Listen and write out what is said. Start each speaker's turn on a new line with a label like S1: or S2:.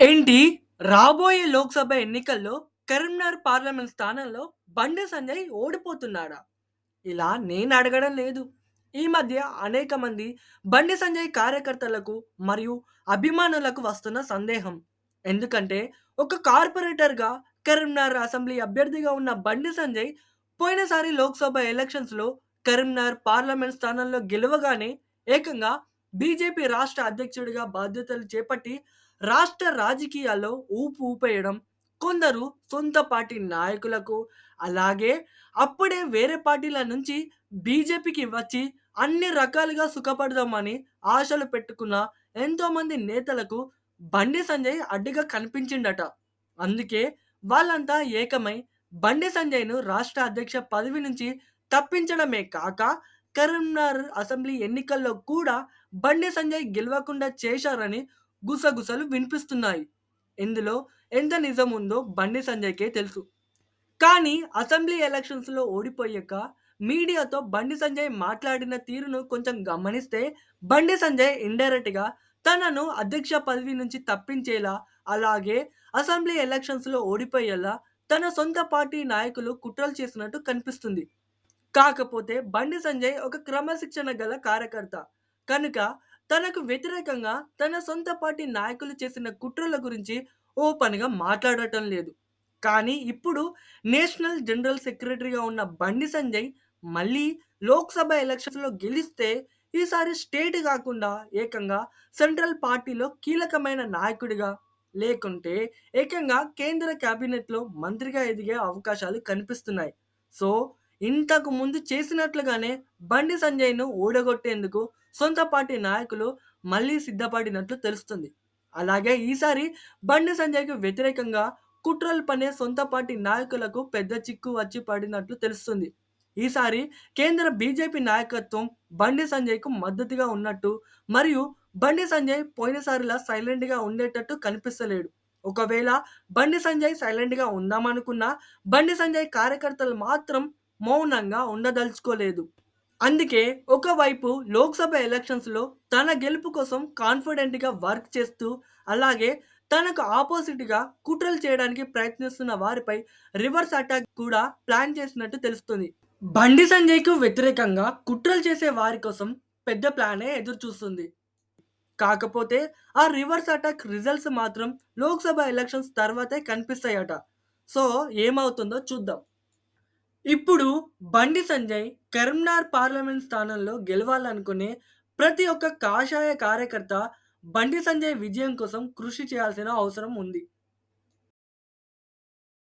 S1: ఏంటి రాబోయే లోక్సభ ఎన్నికల్లో కరీంనగర్ పార్లమెంట్ స్థానంలో బండి సంజయ్ ఓడిపోతున్నాడా? ఇలా నేను అడగడం లేదు. ఈ మధ్య అనేక మంది బండి సంజయ్ కార్యకర్తలకు మరియు అభిమానులకు వస్తున్న సందేహం. ఎందుకంటే ఒక కార్పొరేటర్‌గా కరీంనగర్ అసెంబ్లీ అభ్యర్థిగా ఉన్న బండి సంజయ్ పోయినసారి లోక్సభ ఎలక్షన్స్‌లో కరీంనగర్ పార్లమెంట్ స్థానంలో గెలవగానే ఏకంగా బీజేపీ రాష్ట్ర అధ్యక్షుడిగా బాధ్యతలు చేపట్టి రాష్ట్ర రాజకీయాల్లో ఊపు ఊపేయడం, కొందరు సొంత పార్టీ నాయకులకు, అలాగే అప్పుడే వేరే పార్టీల నుంచి బీజేపీకి వచ్చి అన్ని రకాలుగా సుఖపడదామని ఆశలు పెట్టుకున్న ఎంతోమంది నేతలకు బండి సంజయ్ అడ్డుగా కనిపించిండట. అందుకే వాళ్ళంతా ఏకమై బండి సంజయ్‌ను రాష్ట్ర అధ్యక్ష పదవి నుంచి తప్పించడమే కాక, కరీంనగర్ అసెంబ్లీ ఎన్నికల్లో కూడా బండి సంజయ్ గెలవకుండా చేశారని గుసగుసలు వినిపిస్తున్నాయి. ఇందులో ఎంత నిజం ఉందో బండి సంజయ్‌కే తెలుసు. కానీ అసెంబ్లీ ఎలక్షన్స్‌లో ఓడిపోయాక మీడియాతో బండి సంజయ్ మాట్లాడిన తీరును కొంచెం గమనిస్తే బండి సంజయ్ ఇండైరెక్ట్‌గా తనను అధ్యక్ష పదవి నుంచి తప్పించేలా, అలాగే అసెంబ్లీ ఎలక్షన్స్‌లో ఓడిపోయేలా తన సొంత పార్టీ నాయకులు కుట్రలు చేసినట్టు కనిపిస్తుంది. కాకపోతే బండి సంజయ్ ఒక క్రమశిక్షణ గల కార్యకర్త. కనుక తనకు వ్యతిరేకంగా తన సొంత పార్టీ నాయకులు చేసిన కుట్రల గురించి ఓపెన్‌గా మాట్లాడటం లేదు. కానీ ఇప్పుడు నేషనల్ జనరల్ సెక్రటరీగా ఉన్న బండి సంజయ్ మళ్ళీ లోక్సభ ఎలక్షన్స్‌లో గెలిస్తే ఈసారి స్టేట్ కాకుండా ఏకంగా సెంట్రల్ పార్టీలో కీలకమైన నాయకుడిగా, లేకుంటే ఏకంగా కేంద్ర క్యాబినెట్లో మంత్రిగా ఎదిగే అవకాశాలు కనిపిస్తున్నాయి. సో, ఇంతకు ముందు చేసినట్లుగానే బండి సంజయ్‌ను ఓడగొట్టేందుకు సొంత పార్టీ నాయకులు మళ్ళీ సిద్ధపడినట్లు తెలుస్తుంది. అలాగే ఈసారి బండి సంజయ్‌కి వ్యతిరేకంగా కుట్రలు పనే సొంత పార్టీ నాయకులకు పెద్ద చిక్కు వచ్చి పడినట్లు తెలుస్తుంది. ఈసారి కేంద్ర బీజేపీ నాయకత్వం బండి సంజయ్‌కు మద్దతుగా ఉన్నట్టు మరియు బండి సంజయ్ పోయినసారిలా సైలెంట్‌గా ఉండేటట్టు కనిపిస్తలేడు. ఒకవేళ బండి సంజయ్ సైలెంట్‌గా ఉందామనుకున్నా బండి సంజయ్ కార్యకర్తలు మాత్రం మౌనంగా ఉండదలుచుకోలేదు. అందుకే ఒకవైపు లోక్సభ ఎలక్షన్స్‌లో తన గెలుపు కోసం కాన్ఫిడెంట్‌గా వర్క్ చేస్తూ, అలాగే తనకు ఆపోజిట్గా కుట్రలు చేయడానికి ప్రయత్నిస్తున్న వారిపై రివర్స్ అటాక్ కూడా ప్లాన్ చేసినట్టు తెలుస్తుంది. బండి సంజయ్‌కు వ్యతిరేకంగా కుట్రలు చేసే వారి కోసం పెద్ద ప్లానే ఎదురు చూస్తుంది. కాకపోతే ఆ రివర్స్ అటాక్ రిజల్ట్స్ మాత్రం లోక్సభ ఎలక్షన్స్ తర్వాతే కనిపిస్తాయట. సో, ఏమవుతుందో చూద్దాం. ఇప్పుడు బండి సంజయ్ కరీంనగర్ పార్లమెంట్ స్థానంలో గెలవాలనుకునే ప్రతి ఒక్క కాషాయ కార్యకర్త బండి సంజయ్ విజయం కోసం కృషి చేయాల్సిన అవసరం ఉంది.